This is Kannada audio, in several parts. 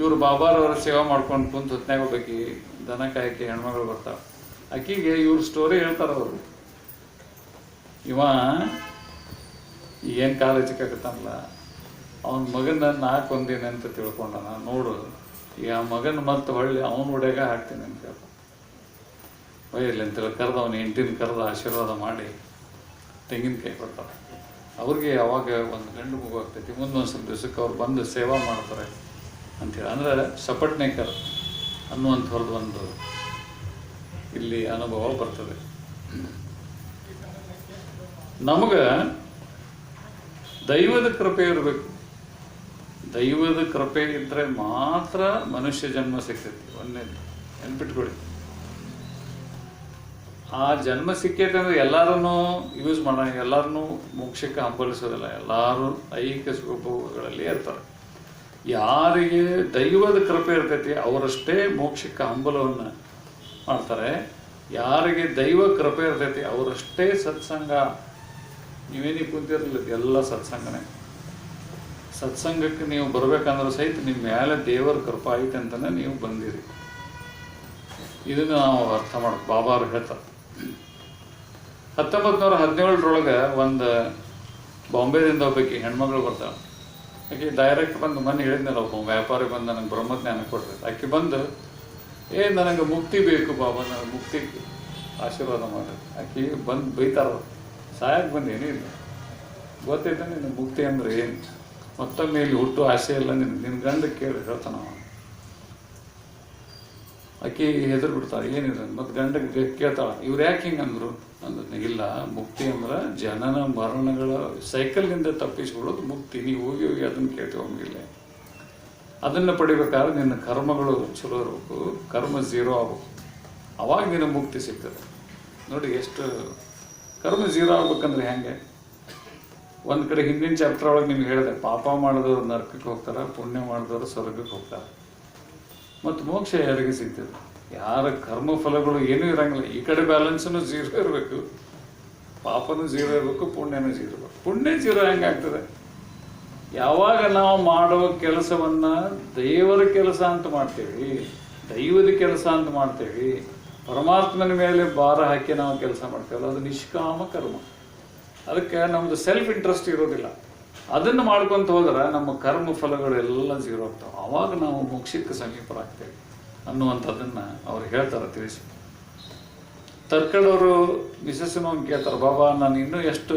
ಇವ್ರು ಬಾಬಾರವರ ಸೇವಾ ಮಾಡ್ಕೊಂಡು ಕುಂತು ಹೊತ್ನ್ಯಾಗ ಒಬ್ಬಾಕಿ ದನ ಕಾಯಕ್ಕೆ ಹೆಣ್ಮಗಳು ಬರ್ತಾವ. ಆಕಿಗೆ ಇವ್ರ ಸ್ಟೋರಿ ಹೇಳ್ತಾರ ಅವರು. ಇವ ಏನು ಕಾಲೇಜ್ ಕಾಕತ್ತಲ್ಲ ಅವನ ಮಗನ ನಾಲ್ಕು ಒಂದೇನೆ ಅಂತ ತಿಳ್ಕೊಂಡನ. ನೋಡು ಈಗ ಆ ಮಗನ ಮತ್ತೆ ಹೊಳ್ಳಿ ಅವನ ಒಡೆಗ ಹಾಕ್ತೀನಿ ಅಂತ ಹೇಳ್ದ ಅಂತ ಅಂತೇಳಿ ಕರೆದು ಅವನ ಹೆಂಡತಿನ ಕರೆದು ಆಶೀರ್ವಾದ ಮಾಡಿ ತೆಂಗಿನಕಾಯಿ ಕೊಡ್ತಾರೆ ಅವ್ರಿಗೆ ಯಾವಾಗ ಒಂದು ಗಂಡು ಮಗು ಆಗ್ತೈತಿ ಮುಂದೊಂದು ಸ್ವಲ್ಪ ದಿವಸಕ್ಕೆ ಅವ್ರು ಬಂದು ಸೇವಾ ಮಾಡ್ತಾರೆ. ಅಂಥೇಳಿ ಅಂದ್ರೆ ಸಪಟ್ನೇಕರ್ ಅನ್ನುವಂಥವ್ರದ್ದು ಒಂದು ಇಲ್ಲಿ ಅನುಭವ ಬರ್ತದೆ. ನಮಗೆ ದೈವದ ಕೃಪೆ ಇರಬೇಕು. ದೈವದ ಕೃಪೆ ಇದ್ದರೆ ಮಾತ್ರ ಮನುಷ್ಯ ಜನ್ಮ ಸಿಗ್ತೈತಿ. ಒಂದೇದು ನೆನ್ಪಿಟ್ಕೊಳ್ಳಿ. ಆ ಜನ್ಮ ಸಿಕ್ಕೈತೆ ಅಂದರೆ ಎಲ್ಲರನ್ನೂ ಯೂಸ್ ಮಾಡೋಣ ಎಲ್ಲರನ್ನೂ ಮೋಕ್ಷಕ್ಕೆ ಹಂಬಲಿಸೋದಿಲ್ಲ ಎಲ್ಲರೂ ಐಹಿಕ ಸುಖಭೋಗಗಳಲ್ಲಿ ಇರ್ತಾರೆ. ಯಾರಿಗೆ ದೈವದ ಕೃಪೆ ಇರ್ತೈತಿ, ಅವರಷ್ಟೇ ಮೋಕ್ಷಕ್ಕೆ ಹಂಬಲವನ್ನು ಮಾಡ್ತಾರೆ. ಯಾರಿಗೆ ದೈವ ಕೃಪೆ ಇರ್ತೈತಿ, ಅವರಷ್ಟೇ ಸತ್ಸಂಗ. ನೀವೇನಿಗೆ ಕುಂತಿರಲಿಲ್ಲ ಎಲ್ಲ ಸತ್ಸಂಗನೇ. ಸತ್ಸಂಗಕ್ಕೆ ನೀವು ಬರಬೇಕಂದ್ರೆ ಸಹಿತ ನಿಮ್ಮ ಮೇಲೆ ದೇವರ ಕೃಪ ಐತೆ ಅಂತಲೇ ನೀವು ಬಂದಿರಿ. ಇದನ್ನು ನಾವು ಅರ್ಥ ಮಾಡ, ಬಾಬಾರು ಹೇಳ್ತಾರೆ. ಹತ್ತೊಂಬತ್ತು ನೂರ ಹದಿನೇಳರೊಳಗೆ ಒಂದು ಬಾಂಬೆದಿಂದ ಒಬ್ಬಕ್ಕೆ ಹೆಣ್ಮಗಳು ಬರ್ತಾಳೆ. ಆಕೆ ಡೈರೆಕ್ಟ್ ಬಂದು ಮನೆ ಹೇಳಿದ್ನಲ್ಲ ಒಬ್ಬ ವ್ಯಾಪಾರಿ ಬಂದು ನನಗೆ ಬ್ರಹ್ಮಜ್ಞಾನ ಕೊಡ್ರಿ. ಆಕೆ ಬಂದು, ಏ, ನನಗೆ ಮುಕ್ತಿ ಬೇಕು ಬಾಬಾ, ನನಗೆ ಮುಕ್ತಿ ಆಶೀರ್ವಾದ ಮಾಡಿ ಆಕೆ ಬಂದು ಬೈತಾರ ಸಾಯಕ್ಕೆ ಬಂದು ಏನಿಲ್ಲ ಗೊತ್ತೈತೆ ನಿನ್ನ ಮುಕ್ತಿ ಅಂದ್ರೆ ಏನು? ಮತ್ತೊಮ್ಮೆ ಇಲ್ಲಿ ಹುಟ್ಟು ಆಸೆ ಇಲ್ಲ ನಿನ್ನ ನಿನ್ನ ಗಂಡ ಕೇಳಿ ಹೇಳ್ತಾನ. ಆಕಿ ಹೆದರು ಬಿಡ್ತಾಳೆ, ಏನಿದೆ ಮತ್ತೆ ಗಂಡ ಕೇಳ್ತಾಳ, ಇವ್ರು ಯಾಕೆ ಹಿಂಗೆ ಅಂದ್ರು? ಅಂದ್ರೆ ಇಲ್ಲ, ಮುಕ್ತಿ ಅಂದ್ರೆ ಜನನ ಮರಣಗಳ ಸೈಕಲ್ನಿಂದ ತಪ್ಪಿಸ್ಕೊಳ್ಳೋದು ಮುಕ್ತಿ. ನೀವು ಹೋಗಿ ಹೋಗಿ ಅದನ್ನು ಕೇಳ್ತೀವಂಗಿಲ್ಲ ಅದನ್ನು ಪಡಿಬೇಕಾದ್ರೆ ನಿನ್ನ ಕರ್ಮಗಳು ಚಲೋ ಇರಬೇಕು, ಕರ್ಮ ಝೀರೋ ಆಗ್ಬೇಕು. ಅವಾಗ ನಿನ್ನ ಮುಕ್ತಿ ಸಿಗ್ತದೆ. ನೋಡಿ, ಎಷ್ಟು ಕರ್ಮ ಝೀರೋ ಆಗ್ಬೇಕಂದ್ರೆ ಹೆಂಗೆ? ಒಂದು ಕಡೆ ಹಿಂದಿನ ಚಾಪ್ಟರ್ ಒಳಗೆ ನಿಮ್ಗೆ ಹೇಳಿದೆ, ಪಾಪ ಮಾಡಿದವರು ನರಕಕ್ಕೆ ಹೋಗ್ತಾರೆ, ಪುಣ್ಯ ಮಾಡಿದವರು ಸ್ವರ್ಗಕ್ಕೆ ಹೋಗ್ತಾರೆ. ಮತ್ತು ಮೋಕ್ಷ ಯಾರಿಗೆ ಸಿಗ್ತದೆ? ಯಾರ ಕರ್ಮ ಫಲಗಳು ಏನೂ ಇರಂಗಿಲ್ಲ. ಈ ಕಡೆ ಬ್ಯಾಲೆನ್ಸನ್ನು ಜೀರೋ ಇರಬೇಕು. ಪಾಪನೂ ಜೀರೋ ಇರಬೇಕು, ಪುಣ್ಯನೂ ಜೀರೋ ಇರಬೇಕು. ಪುಣ್ಯ ಜೀರೋ ಹೆಂಗಾಗ್ತದೆ ಯಾವಾಗ ನಾವು ಮಾಡೋ ಕೆಲಸವನ್ನು ದೇವರ ಕೆಲಸ ಅಂತ ಮಾಡ್ತೇವೆ, ದೈವದ ಕೆಲಸ ಅಂತ ಮಾಡ್ತೇವೆ, ಪರಮಾತ್ಮನ ಮೇಲೆ ಭಾರ ಹಾಕಿ ನಾವು ಕೆಲಸ ಮಾಡ್ತೇವಲ್ಲ ಅದು ನಿಷ್ಕಾಮ ಕರ್ಮ. ಅದಕ್ಕೆ ನಮ್ಮದು ಸೆಲ್ಫ್ ಇಂಟ್ರೆಸ್ಟ್ ಇರೋದಿಲ್ಲ. ಅದನ್ನು ಮಾಡ್ಕೊಂತ ಹೋದ್ರೆ ನಮ್ಮ ಕರ್ಮ ಫಲಗಳೆಲ್ಲ ಜೀರೋಗ್ತಾವೆ. ಆವಾಗ ನಾವು ಮೋಕ್ಷಕ್ಕೆ ಸಮೀಪರಾಗ್ತೇವೆ ಅನ್ನುವಂಥದ್ದನ್ನು ಅವ್ರು ಹೇಳ್ತಾರೆ, ತಿಳಿಸಿ. ತರ್ಕಡವರು ಮಿಸಸ್ಸನ್ನು ಒಂದು ಕೇಳ್ತಾರೆ, ಬಾಬಾ, ನಾನು ಇನ್ನೂ ಎಷ್ಟು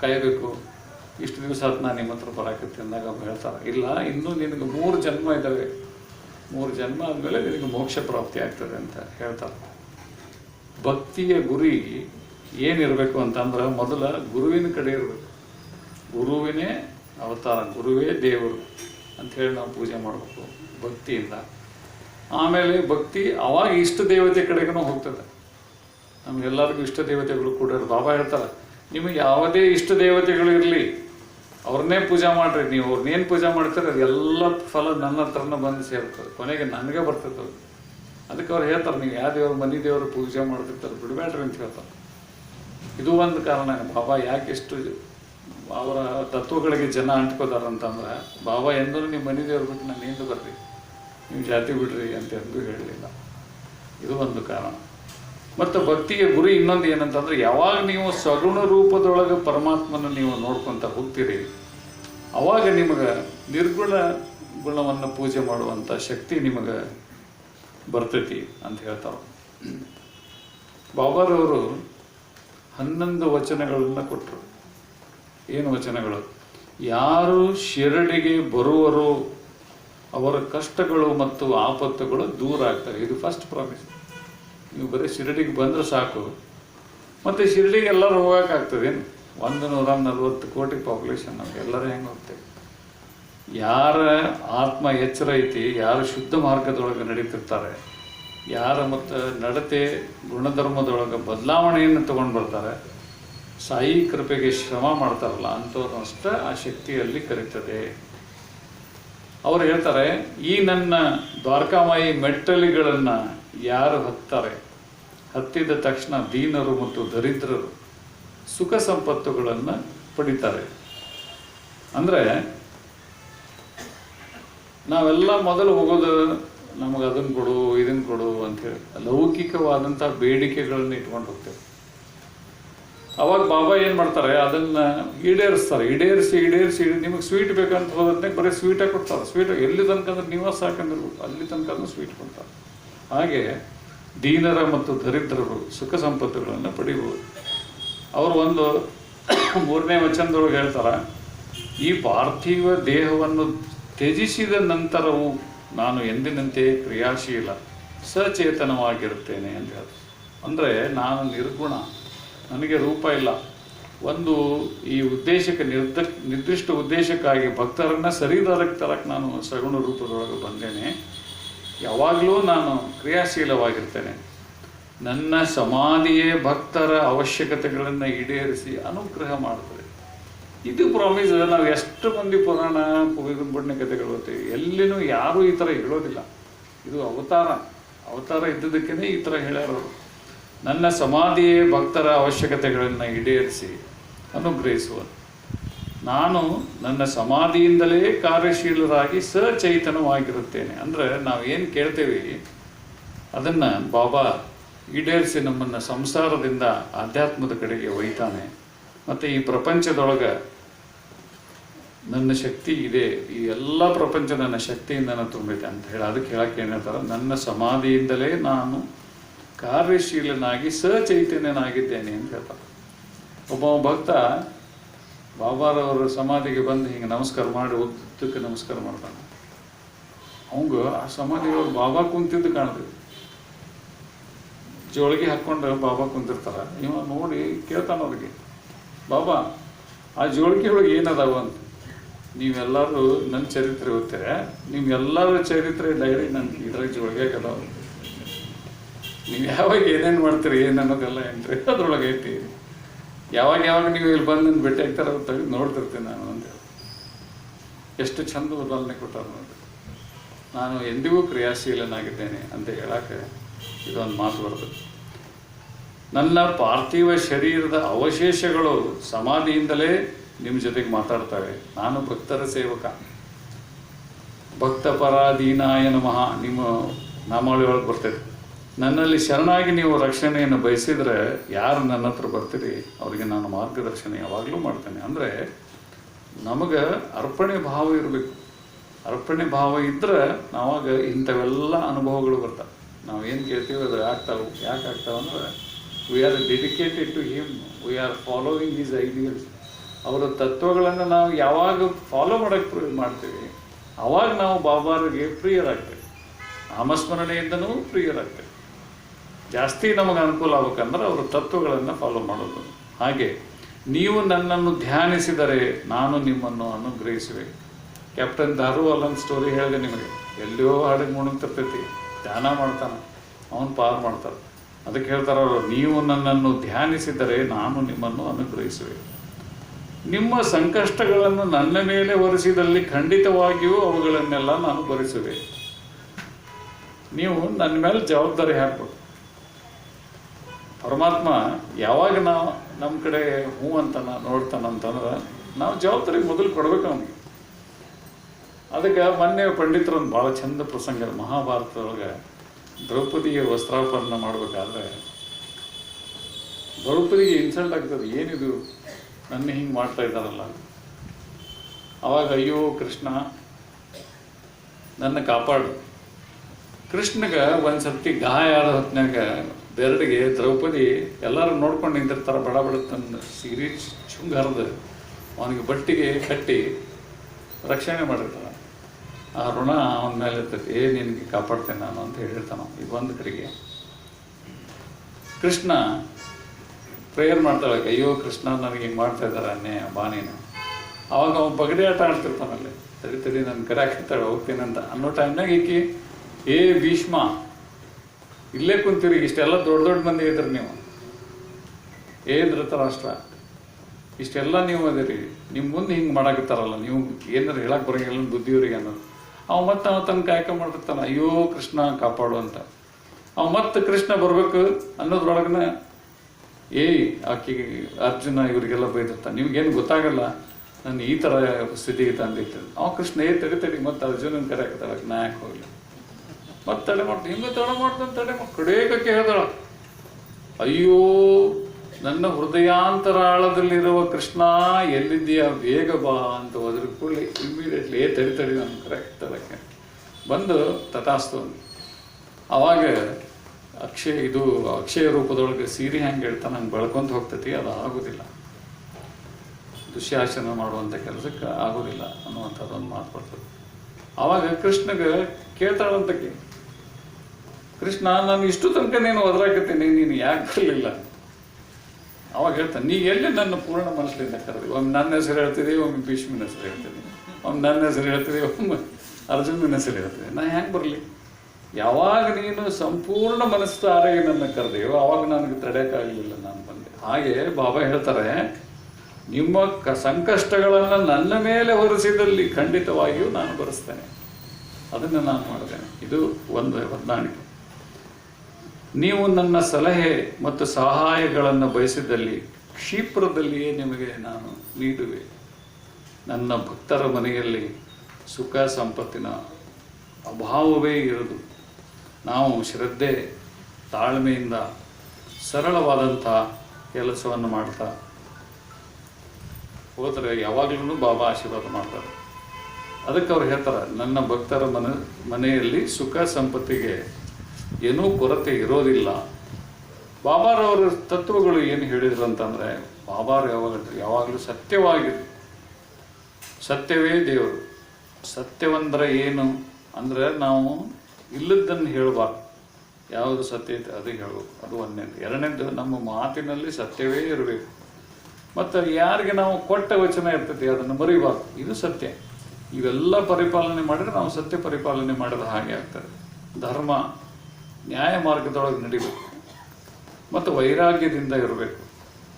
ಕಾಯಬೇಕು? ಇಷ್ಟು ದಿವಸ ಆತು ನಾನು ನಿಮ್ಮ ಹತ್ರ ಬರಾಕತ್ತೆ ಅಂದಾಗ ಅವ್ರು ಹೇಳ್ತಾರೆ. ಇಲ್ಲ, ಇನ್ನೂ ನಿನಗೆ ಮೂರು ಜನ್ಮ ಇದ್ದಾವೆ ಮೂರು ಜನ್ಮ ಆದಮೇಲೆ ನಿನಗೆ ಮೋಕ್ಷ ಪ್ರಾಪ್ತಿ ಆಗ್ತದೆ ಅಂತ ಹೇಳ್ತಾರೆ. ಭಕ್ತಿಯ ಗುರಿ ಏನಿರಬೇಕು ಅಂತಂದ್ರೆ ಮೊದಲ ಗುರುವಿನ ಕಡೆ ಇರಬೇಕು. ಗುರುವಿನೇ ಅವತಾರ, ಗುರುವೇ ದೇವರು ಅಂತ ಹೇಳಿ ನಾವು ಪೂಜೆ ಮಾಡಬೇಕು ಭಕ್ತಿಯಿಂದ. ಆಮೇಲೆ ಭಕ್ತಿ ಅವಾಗ ಇಷ್ಟ ದೇವತೆ ಕಡೆಗೂ ಹೋಗ್ತದೆ. ನಮಗೆಲ್ಲರಿಗೂ ಇಷ್ಟ ದೇವತೆಗಳು ಕೂಡ. ಬಾಬಾ ಹೇಳ್ತಾರೆ, ನಿಮಗೆ ಯಾವುದೇ ಇಷ್ಟ ದೇವತೆಗಳು ಇರಲಿ, ಅವ್ರನ್ನೇ ಪೂಜೆ ಮಾಡ್ರಿ. ನೀವು ಅವ್ರನ್ನೇನು ಪೂಜೆ ಮಾಡ್ತಾರೆ ಅದೆಲ್ಲ ಫಲ ನನ್ನ ಹತ್ರನ ಬಂದು ಸೇರ್ತದೆ. ಕೊನೆಗೆ ನನಗೆ ಬರ್ತದೆ ಅದು. ಅದಕ್ಕೆ ಅವ್ರು ಹೇಳ್ತಾರೆ, ನೀವು ಯಾವ ದೇವ್ರ, ಮನೆ ದೇವರು ಪೂಜೆ ಮಾಡ್ತಿರ್ತಾರೆ, ಬಿಡಬೇಡ್ರಿ ಅಂತ ಹೇಳ್ತಾರೆ. ಇದು ಒಂದು ಕಾರಣ. ಬಾಬಾ ಯಾಕೆ ಇಷ್ಟು ಅವರ ತತ್ವಗಳಿಗೆ ಜನ ಅಂಟ್ಕೋತಾರಂತಂದ್ರೆ ಬಾಬಾ, ಎಂದರೂ ನಿಮ್ಮ ಮನೆ ಬಿಟ್ಟು ನಾನು ಎಂದು ಬರ್ರಿ. ನೀವು ಜಾತಿ ಬಿಡ್ರಿ ಅಂತ ಎಂದೂ ಹೇಳಲಿಲ್ಲ. ಇದು ಒಂದು ಕಾರಣ. ಮತ್ತು ಭಕ್ತಿಯ ಗುರಿ ಇನ್ನೊಂದು ಏನಂತಂದ್ರೆ, ಯಾವಾಗ ನೀವು ಸಗುಣ ರೂಪದೊಳಗೆ ಪರಮಾತ್ಮನ ನೀವು ನೋಡ್ಕೊಂತ ಹೋಗ್ತೀರಿ, ಅವಾಗ ನಿಮಗೆ ನಿರ್ಗುಣ ಗುಣವನ್ನು ಪೂಜೆ ಮಾಡುವಂಥ ಶಕ್ತಿ ನಿಮಗೆ ಬರ್ತೈತಿ ಅಂತ ಹೇಳ್ತಾರೆ ಬಾಬಾರವರು ಹನ್ನೊಂದು ವಚನಗಳನ್ನು ಕೊಟ್ಟರು ಏನು ವಚನಗಳು? ಯಾರು ಶಿರಡಿಗೆ ಬರುವರು ಅವರ ಕಷ್ಟಗಳು ಮತ್ತು ಆಪತ್ತುಗಳು ದೂರ ಆಗ್ತಾರೆ. ಇದು ಫಸ್ಟ್ ಪ್ರಾಮಿಸ್ ನೀವು ಬರೀ ಶಿರಡಿಗೆ ಬಂದರೆ ಸಾಕು. ಮತ್ತು ಶಿರಡಿಗೆ ಎಲ್ಲರೂ ಹೋಗೋಕ್ಕಾಗ್ತದೇನು ಒಂದು ನೂರ ನಲ್ವತ್ತು ಕೋಟಿ ಪಾಪ್ಯುಲೇಷನ್ ನಮ್ಗೆ. ಎಲ್ಲರೂ ಹೆಂಗೆ ಹೋಗ್ತೇವೆ? ಯಾರ ಆತ್ಮ ಎಚ್ಚರ ಐತಿ, ಯಾರು ಶುದ್ಧ ಮಾರ್ಗದೊಳಗೆ ನಡೀತಿರ್ತಾರೆ, ಯಾರ ಮತ್ತು ನಡತೆ ಗುಣಧರ್ಮದೊಳಗೆ ಬದಲಾವಣೆಯನ್ನು ತೊಗೊಂಡು ಬರ್ತಾರೆ ಸಾಯಿ ಕೃಪೆಗೆ ಶ್ರಮ ಮಾಡ್ತಾರಲ್ಲ ಅಂಥವ್ರನ್ನಷ್ಟೇ ಆ ಶಕ್ತಿಯಲ್ಲಿ ಕರೀತದೆ. ಅವರು ಹೇಳ್ತಾರೆ, ಈ ನನ್ನ ದ್ವಾರಕಾಮಾಯಿ ಮೆಟ್ಟಲಿಗಳನ್ನು ಯಾರು ಹತ್ತಾರೆ? ಹತ್ತಿದ ತಕ್ಷಣ ದೀನರು ಮತ್ತು ದರಿದ್ರರು ಸುಖ ಸಂಪತ್ತುಗಳನ್ನು ಪಡಿತಾರೆ. ಅಂದರೆ, ನಾವೆಲ್ಲ ಮೊದಲು ಹೋಗೋದು ನಮಗೆ ಅದನ್ನು ಕೊಡು ಇದನ್ನು ಕೊಡು ಅಂತೇಳಿ ಲೌಕಿಕವಾದಂಥ ಬೇಡಿಕೆಗಳನ್ನು ಇಟ್ಕೊಂಡು ಹೋಗ್ತೇವೆ. ಅವಾಗ ಬಾಬಾ ಏನು ಮಾಡ್ತಾರೆ, ಅದನ್ನ ಈಡೇರಿಸ್ತಾರೆ. ಈಡೇರಿಸಿ ಈಡೇರಿಸಿ ಈಡೇ- ನಿಮಗೆ ಸ್ವೀಟ್ ಬೇಕಂತ ಹೋದ್ರೆ ಬರೀ ಸ್ವೀಟೇ ಕೊಡ್ತಾರೆ. ಸ್ವೀಟ್ ಎಲ್ಲಿ ತನಕ ಅಂದ್ರೆ ನೀವು ಸಾಕಂದಿರ್ಬೇಕು ಅಲ್ಲಿ ತನಕ ಸ್ವೀಟ್ ಕೊಡ್ತಾರೆ. ಹಾಗೆ ದೀನರ ಮತ್ತು ದರಿದ್ರರು ಸುಖ ಸಂಪತ್ತುಗಳನ್ನು ಪಡಿಬೋದು. ಅವರು ಒಂದು ಮೂರನೇ ವಚನದೊಳಗೆ ಹೇಳ್ತಾರೆ, ಈ ಪಾರ್ಥಿವ ದೇಹವನ್ನು ತ್ಯಜಿಸಿದ ನಂತರವೂ ನಾನು ಎಂದಿನಂತೆ ಕ್ರಿಯಾಶೀಲ, ಸಚೇತನವಾಗಿರುತ್ತೇನೆ ಅಂತ ಹೇಳ್ತಾರೆ. ಅಂದರೆ ನಾನು ನಿರ್ಗುಣ. ನನಗೆ ರೂಪ ಇಲ್ಲ. ಒಂದು ಈ ಉದ್ದೇಶಕ್ಕೆ ನಿರ್ದ, ನಿರ್ದಿಷ್ಟ ಉದ್ದೇಶಕ್ಕಾಗಿ ಭಕ್ತರನ್ನು ಸರಿದಾರಕ್ಕೆ ತರಕ್ಕೆ ನಾನು ಸಗುಣ ರೂಪದೊಳಗೆ ಬಂದೇನೆ. ಯಾವಾಗಲೂ ನಾನು ಕ್ರಿಯಾಶೀಲವಾಗಿರ್ತೇನೆ. ನನ್ನ ಸಮಾಧಿಯೇ ಭಕ್ತರ ಅವಶ್ಯಕತೆಗಳನ್ನು ಈಡೇರಿಸಿ ಅನುಗ್ರಹ ಮಾಡ್ತಾರೆ ಇದು ಪ್ರಾಮಿಸ್ ನಾವು ಎಷ್ಟು ಮಂದಿ ಪುರಾಣ ಪುಣ್ಯ ಕಥೆಗಳು ಓದ್ತೀವಿ. ಎಲ್ಲಿನೂ ಯಾರೂ ಈ ಥರ ಹೇಳೋದಿಲ್ಲ. ಇದು ಅವತಾರ. ಅವತಾರ ಇದ್ದದಕ್ಕೇ ಈ ಥರ ಹೇಳ್ಯಾರ ನನ್ನ ಸಮಾಧಿಯೇ ಭಕ್ತರ ಅವಶ್ಯಕತೆಗಳನ್ನು ಈಡೇರಿಸಿ ಅನುಗ್ರಹಿಸುವ ನಾನು ನನ್ನ ಸಮಾಧಿಯಿಂದಲೇ ಕಾರ್ಯಶೀಲರಾಗಿ ಸಚೈತನವಾಗಿರುತ್ತೇನೆ. ಅಂದರೆ ನಾವು ಏನು ಕೇಳ್ತೇವೆ, ಅದನ್ನು ಬಾಬಾ ಈಡೇರಿಸಿ ನಮ್ಮನ್ನು ಸಂಸಾರದಿಂದ ಆಧ್ಯಾತ್ಮದ ಕಡೆಗೆ ಒಯ್ತಾನೆ. ಮತ್ತು ಈ ಪ್ರಪಂಚದೊಳಗೆ ನನ್ನ ಶಕ್ತಿ ಇದೆ, ಈ ಎಲ್ಲ ಪ್ರಪಂಚ ನನ್ನ ಶಕ್ತಿಯಿಂದ ನಾನು ತುಂಬಿದೆ ಅಂತ ಹೇಳಿ. ಅದಕ್ಕೆ ಹೇಳಕ್ಕೆ ಹೇಳ್ತಾರೆ, ನನ್ನ ಸಮಾಧಿಯಿಂದಲೇ ನಾನು ಕಾರ್ಯಶೀಲನಾಗಿ ಸಚೈತನ್ಯನಾಗಿದ್ದೇನೆ ಅಂತ ಹೇಳ್ತಾರೆ ಒಬ್ಬ ಭಕ್ತ ಬಾಬಾರವರ ಸಮಾಧಿಗೆ ಬಂದು ಹಿಂಗೆ ನಮಸ್ಕಾರ ಮಾಡಿ ಉದ್ದಕ್ಕೆ ನಮಸ್ಕಾರ ಮಾಡ್ತಾನೆ. ಅವಂಗ ಆ ಸಮಾಧಿಯೊಳಗೆ ಬಾಬಾ ಕುಂತಿದ್ದು ಕಾಣ್ತದೆ. ಜೋಳಿಗೆ ಹಾಕ್ಕೊಂಡು ಬಾಬಾ ಕುಂತಿರ್ತಾರ. ಇವ ನೋಡಿ ಕೇಳ್ತಾನ ಅವ್ರಿಗೆ, ಬಾಬಾ, ಆ ಜೋಳಿಗೆ ಒಳಗೆ ಏನದಾವ ಅಂತ. ನೀವೆಲ್ಲರೂ ನನ್ನ ಚರಿತ್ರೆ ಓದ್ತೀರ? ನಿಮ್ಗೆಲ್ಲರ ಚರಿತ್ರೆ ಡೈರಿ ನನ್ನ ಇದ್ರಾಗ ಜೋಳಿಗೆ ಅದಾವ ನೀವು ಯಾವಾಗ ಏನೇನು ಮಾಡ್ತೀರಿ ಏನು ಅನ್ನೋದೆಲ್ಲ ಏನ್ರಿ ಅದ್ರೊಳಗೆ ಐತಿ. ಯಾವಾಗ ಯಾವಾಗ ನೀವು ಇಲ್ಲಿ ಬಂದು ನನ್ನ ಭೇಟಿ ಆಗ್ತಾರ ತೆಗೆದು ನೋಡ್ತಿರ್ತೀನಿ ನಾನು ಅಂತೇಳಿ ಎಷ್ಟು ಚಂದ ಉದಾಹರಣೆ ಕೊಟ್ಟಾರ ನೋಡಿ. ನಾನು ಎಂದಿಗೂ ಕ್ರಿಯಾಶೀಲನಾಗಿದ್ದೇನೆ ಅಂತ ಹೇಳಕ್ಕೆ ಇದೊಂದು ಮಾತು ಬರ್ತದೆ. ನನ್ನ ಪಾರ್ಥಿವ ಶರೀರದ ಅವಶೇಷಗಳು ಸಮಾಧಿಯಿಂದಲೇ ನಿಮ್ಮ ಜೊತೆಗೆ ಮಾತಾಡ್ತವೆ. ನಾನು ಭಕ್ತರ ಸೇವಕ. ಭಕ್ತ ಪರಾಧೀನಾಯ ನಮಃ. ನಿಮ್ಮ ನಾಮಾವಳಿ ಒಳಗೆ ಬರ್ತೈತೆ ನನ್ನಲ್ಲಿ ಶರಣಾಗಿ ನೀವು ರಕ್ಷಣೆಯನ್ನು ಬಯಸಿದರೆ ಯಾರು ನನ್ನ ಹತ್ರ ಬರ್ತೀರಿ? ಅವರಿಗೆ ನಾನು ಮಾರ್ಗದರ್ಶನ ಯಾವಾಗಲೂ ಮಾಡ್ತೇನೆ. ಅಂದರೆ ನಮಗೆ ಅರ್ಪಣೆ ಭಾವ ಇರಬೇಕು. ಅರ್ಪಣೆ ಭಾವ ಇದ್ದರೆ ನಾವಾಗ ಇಂಥವೆಲ್ಲ ಅನುಭವಗಳು ಬರ್ತಾವೆ. ನಾವು ಏನು ಕೇಳ್ತೀವಿ, ಅದು ಆಗ್ತಾವೆ. ಯಾಕೆ ಆಗ್ತಾವೆ ಅಂದ್ರೆ we are dedicated to him we are following his ideals ಅವರ ತತ್ವಗಳನ್ನು ನಾವು ಯಾವಾಗ ಫಾಲೋ ಮಾಡೋಕ್ಕೆ ಮಾಡ್ತೀವಿ ಆವಾಗ ನಾವು ಬಾಬಾರಿಗೆ ಪ್ರಿಯರಾಗ್ತೇವೆ. ನಾಮಸ್ಮರಣೆಯಿಂದನೂ ಪ್ರಿಯರಾಗ್ತೇವೆ. ಜಾಸ್ತಿ ನಮಗೆ ಅನುಕೂಲ ಆಗ್ಬೇಕಂದ್ರೆ ಅವರು ತತ್ವಗಳನ್ನು ಫಾಲೋ ಮಾಡೋದು. ಹಾಗೆ ನೀವು ನನ್ನನ್ನು ಧ್ಯಾನಿಸಿದರೆ ನಾನು ನಿಮ್ಮನ್ನು ಅನುಗ್ರಹಿಸುವೆ. ಕ್ಯಾಪ್ಟನ್ ದಾರುವಾಲನ್ ಸ್ಟೋರಿ ಹೇಳಿದೆ ನಿಮಗೆ. ಎಲ್ಲಿಯೋ ಹಾಡಿಗೆ ಮುಣಗ್ತಿರ್ತೈತಿ ಧ್ಯಾನ ಮಾಡ್ತಾನೆ. ಅವನು ಪಾರು ಮಾಡ್ತಾರೆ ಅದಕ್ಕೆ ಹೇಳ್ತಾರೆ ಅವರು, ನೀವು ನನ್ನನ್ನು ಧ್ಯಾನಿಸಿದರೆ ನಾನು ನಿಮ್ಮನ್ನು ಅನುಗ್ರಹಿಸುವೆ. ನಿಮ್ಮ ಸಂಕಷ್ಟಗಳನ್ನು ನನ್ನ ಮೇಲೆ ಒರೆಸಿದಲ್ಲಿ ಖಂಡಿತವಾಗಿಯೂ ಅವುಗಳನ್ನೆಲ್ಲ ನಾನು ಭರಿಸುವೆ. ನೀವು ನನ್ನ ಮೇಲೆ ಜವಾಬ್ದಾರಿ ಹಾಕ್ಬೇಕು. ಪರಮಾತ್ಮ ಯಾವಾಗ ನಾವು ನಮ್ಮ ಕಡೆ ಹ್ಞೂ ಅಂತ ನೋಡ್ತಾನಂತಂದ್ರೆ ನಾವು ಜವಾಬ್ದಾರಿ ಮೊದಲು ಕೊಡ್ಬೇಕು ಅವನಿಗೆ. ಅದಕ್ಕೆ ಮೊನ್ನೆ ಪಂಡಿತರೊಂದು ಭಾಳ ಚಂದ ಪ್ರಸಂಗ ಮಹಾಭಾರತದೊಳಗೆ ದ್ರೌಪದಿಗೆ ವಸ್ತ್ರಾಪರಣ ಮಾಡಬೇಕಾದ್ರೆ ದ್ರೌಪದಿಗೆ ಇನ್ಸಲ್ಟ್ ಆಗ್ತದೆ. ಏನಿದು? ನನ್ನ ಹಿಂಗೆ ಮಾಡ್ತಾ ಇದ್ದಾರಲ್ಲ. ಅವಾಗ ಅಯ್ಯೋ ಕೃಷ್ಣ, ನನ್ನ ಕಾಪಾಡು. ಕೃಷ್ಣಗೆ ಒಂದು ಸರ್ತಿ ಗಾಯ ಆದ ಹೊತ್ನ್ಯಾಗ ಬೆರಡಿಗೆ ದ್ರೌಪದಿ ಎಲ್ಲರೂ ನೋಡ್ಕೊಂಡು ನಿಂತಿರ್ತಾರೆ, ಬಡ ಬಡ ತನ್ನ ಸೀರೆ ಚುಂಗ್ ಹರಿದು ಅವನಿಗೆ ಬಟ್ಟಿಗೆ ಕಟ್ಟಿ ರಕ್ಷಣೆ ಮಾಡಿರ್ತಾನೆ. ಆ ಋಣ ಅವನ ಮೇಲೆ ಇರ್ತೈತಿ. ಏ, ನಿನಗೆ ಕಾಪಾಡ್ತೇನೆ ನಾನು ಅಂತ ಹೇಳಿರ್ತಾನೆ ಈ ಒಂದು ಕಡೆಗೆ ಕೃಷ್ಣ ಪ್ರೇಯರ್ ಮಾಡ್ತಾಳೆ, ಅಯ್ಯೋ, ಕೃಷ್ಣ ನನಗೆ ಹಿಂಗೆ ಮಾಡ್ತಾ ಇದ್ದಾರೆ ಅನ್ನೇ ಬಾನೇನು ಅವಾಗ ಅವನು ಪಗಡಿ ಆಟ ಆಡ್ತಿರ್ತಾನಲ್ಲಿ ತಡಿ ತಡಿ ನನ್ನ ಕರೆ ಹಾಕಿರ್ತಾಳೆ ಹೋಗ್ತೀನಿ ಅಂತ. ಅನ್ನೋ ಟೈಮ್ನಾಗ ಈಕಿ, ಏ, ಭೀಷ್ಮ ಇಲ್ಲೇ ಕುಂತೀರಿ, ಇಷ್ಟೆಲ್ಲ ದೊಡ್ಡ ದೊಡ್ಡ ಮಂದಿ ಇದ್ರಿ ನೀವು. ಏ ಧೃತರಾಷ್ಟ್ರ? ಇಷ್ಟೆಲ್ಲ ನೀವು ಅದಿರಿ. ನಿಮ್ಮ ಮುಂದೆ ಹಿಂಗೆ ಮಾಡಾಕತ್ತಾರಲ್ಲ, ನೀವು ಏನಾರು ಹೇಳಕ್ಕೆ ಬರಂಗಿಲ್ಲ ಬುದ್ಧಿ ಬುದ್ಧಿಯವ್ರಿಗೆ ಅನ್ನೋದು. ಅವ ಮತ್ತೆ ಅವ ತನ್ನ ಕಾಯಕ ಮಾಡಿರ್ತಾನ ಅಯ್ಯೋ ಕೃಷ್ಣ ಕಾಪಾಡು ಅಂತ. ಅವ ಮತ್ತೆ ಕೃಷ್ಣ ಬರಬೇಕು ಅನ್ನೋದ್ರೊಳಗನ, ಏಯ್ ಆಕೆಗೆ ಅರ್ಜುನ ಇವರಿಗೆಲ್ಲ ಬೈದಿರ್ತಾನೆ, ನಿಮ್ಗೇನು ಗೊತ್ತಾಗಲ್ಲ, ನಾನು ಈ ಥರ ಸ್ಥಿತಿಗೆ ತಂದಿತ್ತು. ಅವ ಕೃಷ್ಣ, ಏ ತೆಗಿತೀರಿ ಮತ್ತೆ ಅರ್ಜುನನ ಕರೆಯಕ್ತಾಳ ನಾ ಯಾಕೆ ಮತ್ತೆ ತಡೆ ಮಾಡ್ತು ಹಿಂಗೆ ತಡೆ ಮಾಡ್ತಾನೆ, ತಡೆ ಮಾಡಿ. ಹೇಳ್ದಳ. ಅಯ್ಯೋ, ನನ್ನ ಹೃದಯಾಂತರಾಳದಲ್ಲಿರುವ ಕೃಷ್ಣ, ಎಲ್ಲಿದ್ದೀಯಾ? ಬೇಗ ಬಾ ಅಂತ ಹೋದ್ರೆ ಕೂಡಲೇ ಇಮ್ಮಿಡಿಯೇಟ್ಲಿ ಏ ತಡಿ ತಡಿ ನನ್ನ ಕರೆಕ್ಟ್ ತಡಕ್ಕೆ ಬಂದು ತಥಾಸ್ತು ಅಂದ. ಅವಾಗ ಅಕ್ಷಯ, ಇದು ಅಕ್ಷಯ ರೂಪದೊಳಗೆ ಸೀರೆ ಹೆಂಗೆ ಹೇಳ್ತಾ ನಂಗೆ ಬೆಳ್ಕೊಂತ ಹೋಗ್ತೈತಿ, ಅದು ಆಗೋದಿಲ್ಲ. ದುಶ್ಯಾಸನ ಮಾಡುವಂಥ ಕೆಲಸಕ್ಕೆ ಆಗೋದಿಲ್ಲ ಅನ್ನುವಂಥದ್ದೊಂದು ಮಾತು ಬರ್ತದೆ. ಆವಾಗ ಕೃಷ್ಣಗೆ ಕೇಳ್ತಾಳಂತಕ್ಕೆ. ಕೃಷ್ಣ, ನಾನು ಇಷ್ಟು ತನಕ ನೀನು ಒದರಾಕತ್ತೀನಿ, ನೀನು ಯಾಕೆ ಬರಲಿಲ್ಲ ಅವಾಗ ಹೇಳ್ತಾನೆ, ನೀ ಎಲ್ಲಿ ನನ್ನ ಪೂರ್ಣ ಮನಸ್ಸಿನಿಂದ ಕರೆದಿ? ಒಮ್ಮೆ ನನ್ನ ಹೆಸರು ಹೇಳ್ತೀನಿ ಒಮ್ಮೆ ಭೀಷ್ಮನ ಹೆಸರು ಹೇಳ್ತೀನಿ. ಒಮ್ಮೆ ನನ್ನ ಹೆಸರು ಹೇಳ್ತೀನಿ ಒಮ್ಮೆ ಅರ್ಜುನನ ಹೆಸರು ಹೇಳ್ತೀನಿ. ನಾ ಹ್ಯಾಂಗೆ ಬರಲಿ? ಯಾವಾಗ ನೀನು ಸಂಪೂರ್ಣ ಮನಸ್ಸು ಆರೋಗ್ಯ ನನ್ನ ಕರೆದೆಯೋ, ಅವಾಗ ನನಗೆ ತಡೆಯೋಕ್ಕಾಗಲಿಲ್ಲ ನಾನು ಬಂದೆ. ಹಾಗೆ ಬಾಬಾ ಹೇಳ್ತಾರೆ, ನಿಮ್ಮ ಕ, ಸಂಕಷ್ಟಗಳನ್ನು ನನ್ನ ಮೇಲೆ ಹೊರಿಸಿದಲ್ಲಿ ಖಂಡಿತವಾಗಿಯೂ ನಾನು ಬರೆಸ್ತೇನೆ. ಅದನ್ನು ನಾನು ಮಾಡ್ತೇನೆ. ಇದು ಒಂದು ಹೊಂದಾಣಿಕೆ. ನೀವು ನನ್ನ ಸಲಹೆ ಮತ್ತು ಸಹಾಯಗಳನ್ನು ಬಯಸಿದಲ್ಲಿ ಕ್ಷಿಪ್ರದಲ್ಲಿಯೇ ನಿಮಗೆ ನಾನು ನೀಡುವೆ. ನನ್ನ ಭಕ್ತರ ಮನೆಯಲ್ಲಿ ಸುಖ ಸಂಪತ್ತಿನ ಅಭಾವವೇ ಇರದು ನಾವು ಶ್ರದ್ಧೆ, ತಾಳ್ಮೆಯಿಂದ ಸರಳವಾದಂಥ ಕೆಲಸವನ್ನು ಮಾಡ್ತಾ ಹೋದರೆ ಯಾವಾಗಲೂ ಬಾಬಾ ಆಶೀರ್ವಾದ ಮಾಡ್ತಾರೆ. ಅದಕ್ಕೆ ಅವ್ರು ಹೇಳ್ತಾರೆ, ನನ್ನ ಭಕ್ತರ ಮನ ಮನೆಯಲ್ಲಿ ಸುಖ ಸಂಪತ್ತಿಗೆ ಏನೂ ಕೊರತೆ ಇರೋದಿಲ್ಲ. ಬಾಬಾರವರ ತತ್ವಗಳು ಏನು ಹೇಳಿದ್ರು ಅಂತಂದರೆ, ಬಾಬಾರು ಯಾವಾಗ, ಯಾವಾಗಲೂ ಸತ್ಯವಾಗಿರು. ಸತ್ಯವೇ ದೇವರು. ಸತ್ಯವಂದ್ರೆ ಏನು? ಅಂದರೆ ನಾವು ಇಲ್ಲದ್ದನ್ನು ಹೇಳಬಾರ್ದು. ಯಾವುದು ಸತ್ಯ ಐತೆ ಅದು ಹೇಳಬೇಕು. ಅದು ಒಂದನೇದು ಎರಡನೇದು ನಮ್ಮ ಮಾತಿನಲ್ಲಿ ಸತ್ಯವೇ ಇರಬೇಕು. ಮತ್ತು ಯಾರಿಗೆ ನಾವು ಕೊಟ್ಟ ವಚನ ಇರ್ತೈತಿ ಅದನ್ನು ಮರಿಬಾರ್ದು. ಇದು ಸತ್ಯ. ಇವೆಲ್ಲ ಪರಿಪಾಲನೆ ಮಾಡಿದ್ರೆ ನಾವು ಸತ್ಯ ಪರಿಪಾಲನೆ ಮಾಡಿದ ಹಾಗೆ ಆಗ್ತದೆ. ಧರ್ಮ ನ್ಯಾಯ ಮಾರ್ಗದೊಳಗೆ ನಡಿಬೇಕು. ಮತ್ತು ವೈರಾಗ್ಯದಿಂದ ಇರಬೇಕು.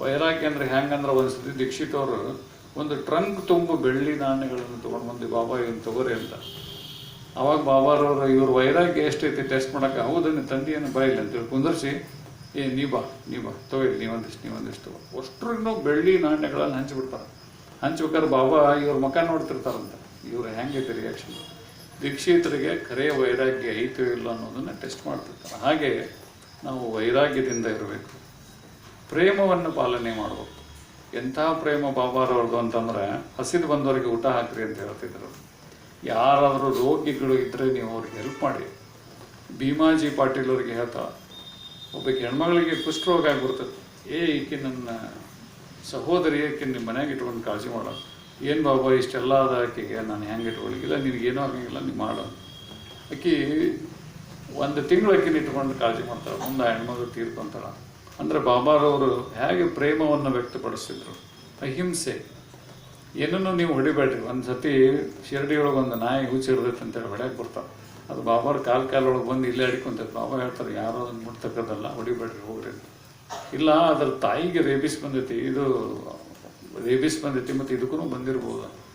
ವೈರಾಗ್ಯ ಅಂದರೆ ಹೆಂಗಂದ್ರೆ ಒಂದು ಸತಿ ದೀಕ್ಷಿತ್ ಅವರು ಒಂದು ಟ್ರಂಕ್ ತುಂಬ ಬೆಳ್ಳಿ ನಾಣ್ಯಗಳನ್ನು ತೊಗೊಂಡು ಬಂದು, ಬಾಬಾ ಇವನು ತಗೋರಿ ಅಂತ. ಅವಾಗ ಬಾಬಾರವರು, ಇವ್ರ ವೈರಾಗ್ಯ ಎಷ್ಟೈತಿ ಟೆಸ್ಟ್ ಮಾಡೋಕೆ ಹೌದು ನಿಮ್ಮ ತಂದೆಯನ್ನು ಬಾಯಿಲ್ಲ. ಅಂತೇಳಿ ಕುಂದರ್ಸಿ, ಏ, ನೀ ಬಾ ನೀ ಬಾ ತೊಗೊಳ್ಳಿ ನೀವೊಂದಿಷ್ಟು ನೀವೊಂದಿಷ್ಟು ಅಷ್ಟ್ರಿಗೂ ಬೆಳ್ಳಿ ನಾಣ್ಯಗಳನ್ನು ಹಂಚಿಬಿಡ್ತಾರೆ. ಹಂಚ್ಬೇಕಾದ್ರೆ, ಬಾಬಾ, ಇವ್ರ ಮಕ ನೋಡ್ತಿರ್ತಾರಂತ. ಇವ್ರು ಹೆಂಗೈತೆ ರಿಯಾಕ್ಷನ್ ದೀಕ್ಷಿತರಿಗೆ ಖರೆ ವೈರಾಗ್ಯ ಐತೋ ಇಲ್ಲ ಅನ್ನೋದನ್ನು ಟೆಸ್ಟ್ ಮಾಡ್ತಿರ್ತಾರೆ. ಹಾಗೆ ನಾವು ವೈರಾಗ್ಯದಿಂದ ಇರಬೇಕು. ಪ್ರೇಮವನ್ನು ಪಾಲನೆ ಮಾಡಬೇಕು. ಎಂಥ ಪ್ರೇಮ ಬಾಬಾರವ್ರದ್ದು ಅಂತಂದರೆ, ಹಸಿದು ಬಂದವರಿಗೆ ಊಟ ಹಾಕ್ರಿ ಅಂತ ಹೇಳ್ತಿದ್ರು. ಯಾರಾದರೂ ರೋಗಿಗಳು ಇದ್ದರೆ ನೀವು ಅವ್ರಿಗೆ ಹೆಲ್ಪ್ ಮಾಡಿ. ಭೀಮಾಜಿ ಪಾಟೀಲ್ ಅವ್ರಿಗೆ ಹೇಳ್ತಾ ಒಬ್ಬಕ್ಕೆ ಹೆಣ್ಮಗಳಿಗೆ ಕುಷ್ಠರೋಗ ಆಗಿಬಿಡ್ತದೆ. ಏ ಈಕೆ ನನ್ನ ಸಹೋದರಿ ಏಕೆ ನಿಮ್ಮ ಮನೆಗೆ ಇಟ್ಕೊಂಡು ಕಾಳಜಿ ಮಾಡೋ ಏನು ಬಾಬಾ, ಇಷ್ಟೆಲ್ಲ ಅದ ಆಕೆಗೆ ನಾನು ಹೆಂಗೆ ಇಟ್ಕೊಳ್ಳಿಲ್ಲ ನಿನಗೆ ನಿನಗೇನೂ ಆಗಂಗಿಲ್ಲ ನೀವು ಮಾಡು ಆಕೆ ಒಂದು ತಿಂಗಳು ಆಕಿನ ಇಟ್ಕೊಂಡು ಕಾಳಜಿ ಮಾಡ್ತಾಳೆ ಮುಂದೆ ಹೆಣ್ಮಗಳು ತೀರ್ಕೊಂತಾಳೆ. ಅಂದರೆ ಬಾಬಾರವರು ಹೇಗೆ ಪ್ರೇಮವನ್ನು ವ್ಯಕ್ತಪಡಿಸ್ತಿದ್ರು ಅಹಿಂಸೆ. ಏನನ್ನು ನೀವು ಹೊಡಿಬೇಡ್ರಿ. ಒಂದು ಸತಿ ಶಿರಡಿಯೊಳಗೆ ಒಂದು ನಾಯಿ ಹುಚ್ಚಿಡ್ದೈತೆ ಅಂತೇಳಿ ಹೊಡ್ಯಕ್ಕೆ ಬರ್ತಾರೆ ಅದು ಬಾಬಾರ ಕಾಲ್ ಕಾಲೊಳಗೆ ಬಂದು ಇಲ್ಲೇ ಅಡಿಕೊಂತೈತೆ ಬಾಬಾ ಹೇಳ್ತಾರೆ, ಯಾರೋ ಅದನ್ನು ಮುಟ್ತಕ್ಕದಲ್ಲ ಹೊಡಿಬೇಡ್ರಿ, ಹೋಗ್ರಿ ಇಲ್ಲ, ಅದ್ರ ತಾಯಿಗೆ ರೇಬಿಸ್ ಬಂದೈತಿ. ಇದು ರೇಬಿಸ್ ಬಂದೈತಿ ಮತ್ತು ಇದಕ್ಕೂ ಬಂದಿರ್ಬೋದು.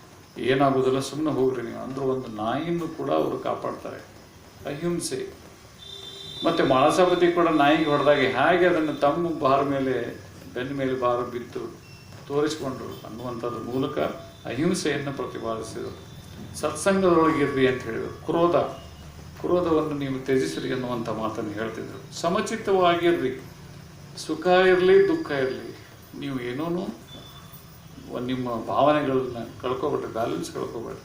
ಏನಾಗೋದಿಲ್ಲ ಸುಮ್ಮನೆ ಹೋಗ್ರಿ ನೀವು. ಅಂದ್ರೆ ಒಂದು ನಾಯಿನೂ ಕೂಡ ಅವರು ಕಾಪಾಡ್ತಾರೆ. ಅಹಿಂಸೆ. ಮತ್ತು ಮಾಳಸಾಪತಿ ಕೂಡ ನಾಯಿಗೆ ಹೊಡೆದಾಗ ಹೇಗೆ ಅದನ್ನು ತಮ್ಮ ಭಾರ ಮೇಲೆ, ಬೆನ್ನ ಮೇಲೆ ಭಾರ ಬಿತ್ತು ತೋರಿಸ್ಕೊಂಡ್ರು. ಅನ್ನುವಂಥದ್ರ ಮೂಲಕ ಅಹಿಂಸೆಯನ್ನು ಪ್ರತಿಪಾದಿಸಿದರು. ಸತ್ಸಂಗದೊಳಗಿರ್ರಿ ಅಂತ ಹೇಳಿದರು. ಕ್ರೋಧ. ಕ್ರೋಧವನ್ನು ನೀವು ತ್ಯಜಿಸ್ರಿ ಅನ್ನುವಂಥ ಮಾತನ್ನು ಹೇಳ್ತಿದ್ರು. ಸಮಚಿತ್ತವಾಗಿರ್ರಿ. ಸುಖ ಇರಲಿ, ದುಃಖ ಇರಲಿ. ನೀವು ಏನೂ ನಿಮ್ಮ ಭಾವನೆಗಳನ್ನ ಕಳ್ಕೊಬೇಡ್ರಿ ಬ್ಯಾಲೆನ್ಸ್ ಕಳ್ಕೊಬೇಡ್ರಿ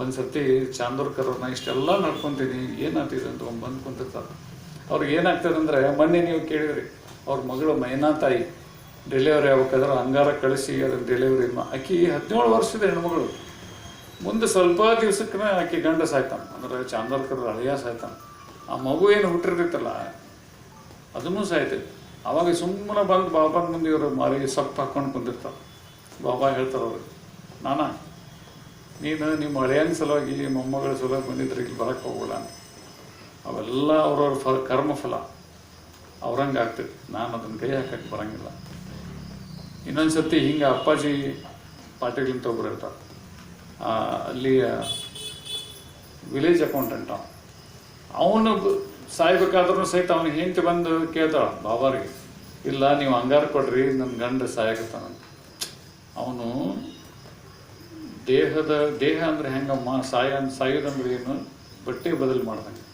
ಒಂದು ಸರ್ತಿ ಚಾಂದೋರ್ಕರ್ ಅವ್ರನ್ನ ಇಷ್ಟೆಲ್ಲ ನಡ್ಕೊತೀನಿ, ಏನಾಗ್ತಿದೆ ಅಂತ ಒಂದು ಬಂದು ಕುಂತಿರ್ತಾರೆ ಅವ್ರಿಗೆ ಏನಾಗ್ತದೆ ಅಂದರೆ, ಮೊನ್ನೆ ನೀವು ಕೇಳಿದ್ರಿ, ಅವ್ರ ಮಗಳು ಮೈನಾ ತಾಯಿ ಡೆಲಿವರಿ ಆಗ್ಬೇಕಾದ್ರೆ ಅಂಗಾರ ಕಳಿಸಿ ಅದನ್ನು ಡೆಲಿವರಿ ಆಕಿ ಹದಿನೇಳು ವರ್ಷದ ಹೆಣ್ಮಗಳು. ಮುಂದೆ ಸ್ವಲ್ಪ ದಿವಸಕ್ಕೆ ಆಕೆ ಗಂಡ ಸಾಯ್ತಾನೆ, ಅಂದರೆ ಚಾಂದೋರ್ಕರ್ ಅಳಿಯ ಸಾಯ್ತಾನೆ. ಆ ಮಗು ಏನು ಹುಟ್ಟಿರ್ತಿತ್ತಲ್ಲ, ಅದನ್ನೂ ಸಾಯ್ತೈತೆ ಅವಾಗ ಸುಮ್ಮನೆ ಬಂದು ಬಾಬಾನ ಮುಂದೆ ಇವರು ಮಾರಿಗೆ ಸೊಪ್ಪು ಹಾಕ್ಕೊಂಡು ಕುಂದಿರ್ತಾರೆ ಬಾಬಾ ಹೇಳ್ತಾರೆ ಅವ್ರಿಗೆ ನಾನಾ, ನೀನು ನಿಮ್ಮ ಹಳೆಯನ ಸಲುವಾಗಿ ಮೊಮ್ಮಗಳ ಸಲುವಾಗಿ ಬಂದಿದ್ರೆ ಇಲ್ಲಿ ಬರಕ್ಕೆ ಅಂತ. ಅವೆಲ್ಲ ಅವ್ರವ್ರ ಫಲ ಕರ್ಮಫಲ ಅವ್ರಂಗೆ ಆಗ್ತೈತಿ ನಾನು ಅದನ್ನು ಕೈ ಹಾಕಕ್ಕೆ ಬರಂಗಿಲ್ಲ. ಇನ್ನೊಂದು ಸರ್ತಿ ಹಿಂಗೆ ಅಪ್ಪಾಜಿ ಪಾಟೀಲ್ ಒಬ್ಬರು ಇರ್ತಾರೆ. ಅಲ್ಲಿ ವಿಲೇಜ್ ಅಕೌಂಟೆಂಟ್ ಅವನು. ಸಾಯ್ಬೇಕಾದ್ರೂ ಸಹಿತ ಅವನಿಗೆ ಹೆಂಡತಿ ಬಂದು ಕೇಳ್ತಾಳೆ ಬಾಬಾರಿಗೆ ಇಲ್ಲ, ನೀವು ಹಂಗಾರು ಕೊಡ್ರಿ ನನ್ನ ಗಂಡ ಸಾಯಕತ್ತಾನ ಅವನು ದೇಹದ, ದೇಹ ಅಂದ್ರೆ ಹೆಂಗಮ್ಮ ಸಾಯ ಸಾಯೋದಂದ್ರೆ ಏನು? ಬಟ್ಟೆ ಬದಲು ಮಾಡ್ದಂಗೆ.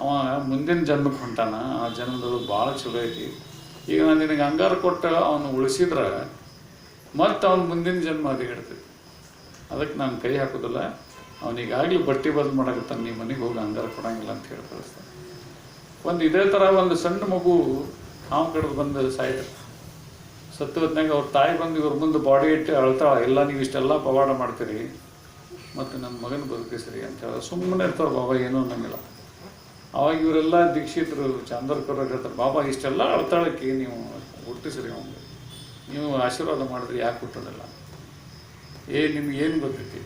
ಅವ ಮುಂದಿನ ಜನ್ಮಕ್ಕೆ ಹೊಂಟಾನ, ಆ ಜನ್ಮದಲ್ಲಿ ಭಾಳ ಚಲೋ ಐತಿ. ಈಗ ನಾನು ನಿನಗೆ ಅಂಗಾರ ಕೊಟ್ಟು ಅವನು ಉಳಿಸಿದ್ರೆ ಮತ್ತೆ ಅವನು ಮುಂದಿನ ಜನ್ಮ ಅದು ಹಿಡ್ತೈತಿ ಅದಕ್ಕೆ ನಾನು ಕೈ ಹಾಕೋದಿಲ್ಲ. ಅವನಿಗಾಗಲಿ ಬಟ್ಟೆ ಬದಲು ಮಾಡಕತ್ತಾನೆ, ನೀ ಮನೆಗೆ ಹೋಗಿ ಅಂಗಾರ ಕೊಡಂಗಿಲ್ಲ ಅಂತ ಹೇಳಿ ಒಂದು ಇದೇ ಥರ ಒಂದು ಸಣ್ಣ ಮಗು ಹಾವು ಕಡೆ ಬಂದು ಸಾಯ್ತಾರೆ ಸತ್ತು ಹೊತ್ನಾಗ ಅವ್ರ ತಾಯಿ ಬಂದು ಇವ್ರ ಮುಂದೆ ಬಾಡಿ ಇಟ್ಟು ಅಳ್ತಾಳೆ ಎಲ್ಲ ನೀವು ಇಷ್ಟೆಲ್ಲ ಪವಾಡ ಮಾಡ್ತೀರಿ, ಮತ್ತು ನನ್ನ ಮಗನ ಬದುಕಿಸ್ರಿ ಅಂತ ಹೇಳಿ. ಸುಮ್ಮನೆ ಇರ್ತಾರೆ ಬಾಬಾ, ಏನೂ ಅನ್ನಂಗಿಲ್ಲ. ಅವಾಗ ಇವರೆಲ್ಲ ದೀಕ್ಷಿತರು ಚಾಂದರ್ಕರ್ ಹೇಳ್ತಾರೆ, ಬಾಬಾ, ಇಷ್ಟೆಲ್ಲ ಅಳ್ತಾಳಕ್ಕೆ, ನೀವು ಹುಟ್ಟಿಸ್ರಿ ಅವನಿಗೆ. ನೀವು ಆಶೀರ್ವಾದ ಮಾಡಿದ್ರೆ ಯಾಕೆ ಹುಟ್ಟೋದಿಲ್ಲ? ಏ ನಿಮ್ಗೇನು ಗೊತ್ತೈತಿ?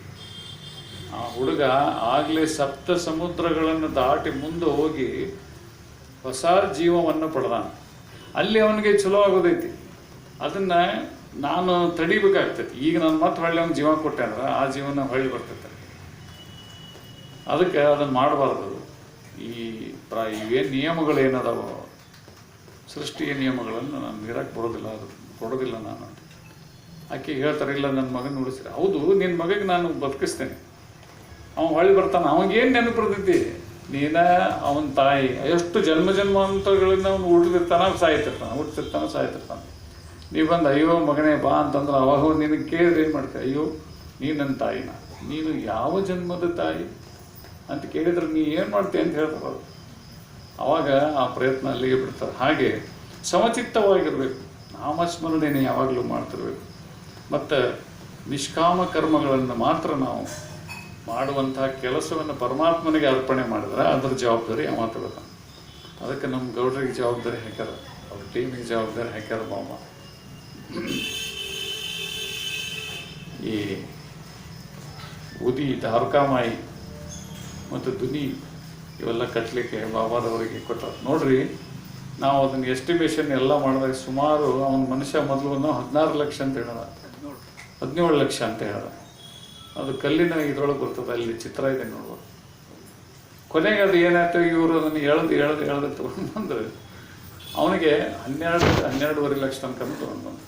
ಆ ಹುಡುಗ ಆಗಲೇ ಸಪ್ತ ಸಮುದ್ರಗಳನ್ನು ದಾಟಿ ಮುಂದೆ ಹೋಗಿ ಹೊಸ ಜೀವವನ್ನು ಪಡೆದಾನ. ಅಲ್ಲಿ ಅವನಿಗೆ ಚಲೋ ಆಗೋದೈತಿ. ಅದನ್ನ ನಾನು ತಡಿಬೇಕಾಗ್ತೈತಿ ಈಗ ನಾನು ಮತ್ತೆ ಹೊಳ್ಳಿ ಒಂದು ಜೀವ ಕೊಟ್ಟೆ ಅಂದ್ರೆ ಆ ಜೀವನ ಹೊಳ್ಳಿ ಬರ್ತೈತೆ. ಅದಕ್ಕೆ ಅದನ್ನು ಮಾಡಬಾರ್ದು. ಈ ಪ್ರ ಇವೇನು ನಿಯಮಗಳು ಏನದಾವೋ, ಸೃಷ್ಟಿಯ ನಿಯಮಗಳನ್ನು ನಾನು ಮೀರಕ್ಕೆ ಬರೋದಿಲ್ಲ, ಅದು ಕೊಡೋದಿಲ್ಲ ನಾನು ಆಕೆ ಹೇಳ್ತಾರೆ, ಇಲ್ಲ, ನನ್ನ ಮಗನ ಉಳಿಸ್ರಿ. ಹೌದು ನಿನ್ನ ಮಗಗೆ ನಾನು ಬದುಕಿಸ್ತೇನೆ. ಅವ ಹೊಳ್ಳಿ ಬರ್ತಾನೆ. ನೆನಪು ಬರ್ತೈತಿ ನೀನ ಅವನ ತಾಯಿ. ಎಷ್ಟು ಜನ್ಮ ಜನ್ಮಾಂತರಗಳಿಂದ ಅವನು ಉಳಿದಿರ್ತಾನ, ಸಾಯ್ತಿರ್ತಾನೆ ಹುಟ್ಟಿರ್ತಾನೆ ಸಾಯ್ತಿರ್ತಾನೆ. ನೀವು ಬಂದು, ಅಯ್ಯೋ ಮಗನೇ, ಬಾ ಅಂತಂದ್ರೆ ಅವಾಗ ನಿನಗೆ ಕೇಳಿದ್ರೆ ಏನು ಮಾಡ್ತೀಯ ಅಯ್ಯೋ, ನೀ ನನ್ನ ತಾಯಿನ, ನೀನು ಯಾವ ಜನ್ಮದ ತಾಯಿ? ಅಂತ ಕೇಳಿದ್ರೆ, ನೀ ಏನು ಮಾಡ್ತೀಯ ಅಂತ ಹೇಳ್ತಾರೆ ಅವಾಗ ಆ ಪ್ರಯತ್ನ ಅಲ್ಲಿಗೆ ಬಿಡ್ತಾರೆ. ಹಾಗೆ ಸಮಚಿತ್ತವಾಗಿರಬೇಕು. ನಾಮಸ್ಮರಣೆಯನ್ನು ಯಾವಾಗಲೂ ಮಾಡ್ತಿರ್ಬೇಕು. ಮತ್ತು ನಿಷ್ಕಾಮ ಕರ್ಮಗಳನ್ನು ಮಾತ್ರ ನಾವು ಮಾಡುವಂತಹ ಕೆಲಸವನ್ನು ಪರಮಾತ್ಮನಿಗೆ ಅರ್ಪಣೆ ಮಾಡಿದ್ರೆ ಅದರ ಜವಾಬ್ದಾರಿ ಅವ ತಗೋತಾನೆ ಅದಕ್ಕೆ ನಮ್ಮ ಗೌಡ್ರಿಗೆ ಜವಾಬ್ದಾರಿ ಹಾಕ್ಯಾರ. ಅವ್ರ ಟೀಮಿಗೆ ಜವಾಬ್ದಾರಿ ಹಾಕ್ಯಾರ ಬಾಮ ಈ ಉದಿ ದಾರ್ಕಾಮಾಯಿ ಮತ್ತು ದುನಿ ಇವೆಲ್ಲ ಕಟ್ಟಲಿಕ್ಕೆ ಬಾಬಾದವರಿಗೆ ಕೊಟ್ಟರು. ನೋಡ್ರಿ, ನಾವು ಅದನ್ನು ಎಸ್ಟಿಮೇಷನ್ ಎಲ್ಲ ಮಾಡಿದಾಗ ಸುಮಾರು ಅವನ ಮನುಷ್ಯ ಮೊದಲು ಹದಿನಾರು ಲಕ್ಷ ಅಂತ ಹೇಳದ ಹದಿನೇಳು ಲಕ್ಷ ಅಂತ ಹೇಳೋರು ಅದು ಕಲ್ಲಿನ ಇದ್ರೊಳಗೆ ಬರ್ತದೆ, ಅಲ್ಲಿ ಚಿತ್ರ ಇದೆ ನೋಡ್ಬೋದು ಕೊನೆಗೆ ಅದು ಏನಾಯ್ತು, ಇವರು ಅದನ್ನು ಎಳೆದು ಎಳೆದು ಎಳೆದು ತಗೊಂಡು ಬಂದ್ರು ಅವನಿಗೆ ಹನ್ನೆರಡು, ಹನ್ನೆರಡುವರೆ ಲಕ್ಷ ತನಕ ತಗೊಂಡು ಬಂದ್ರು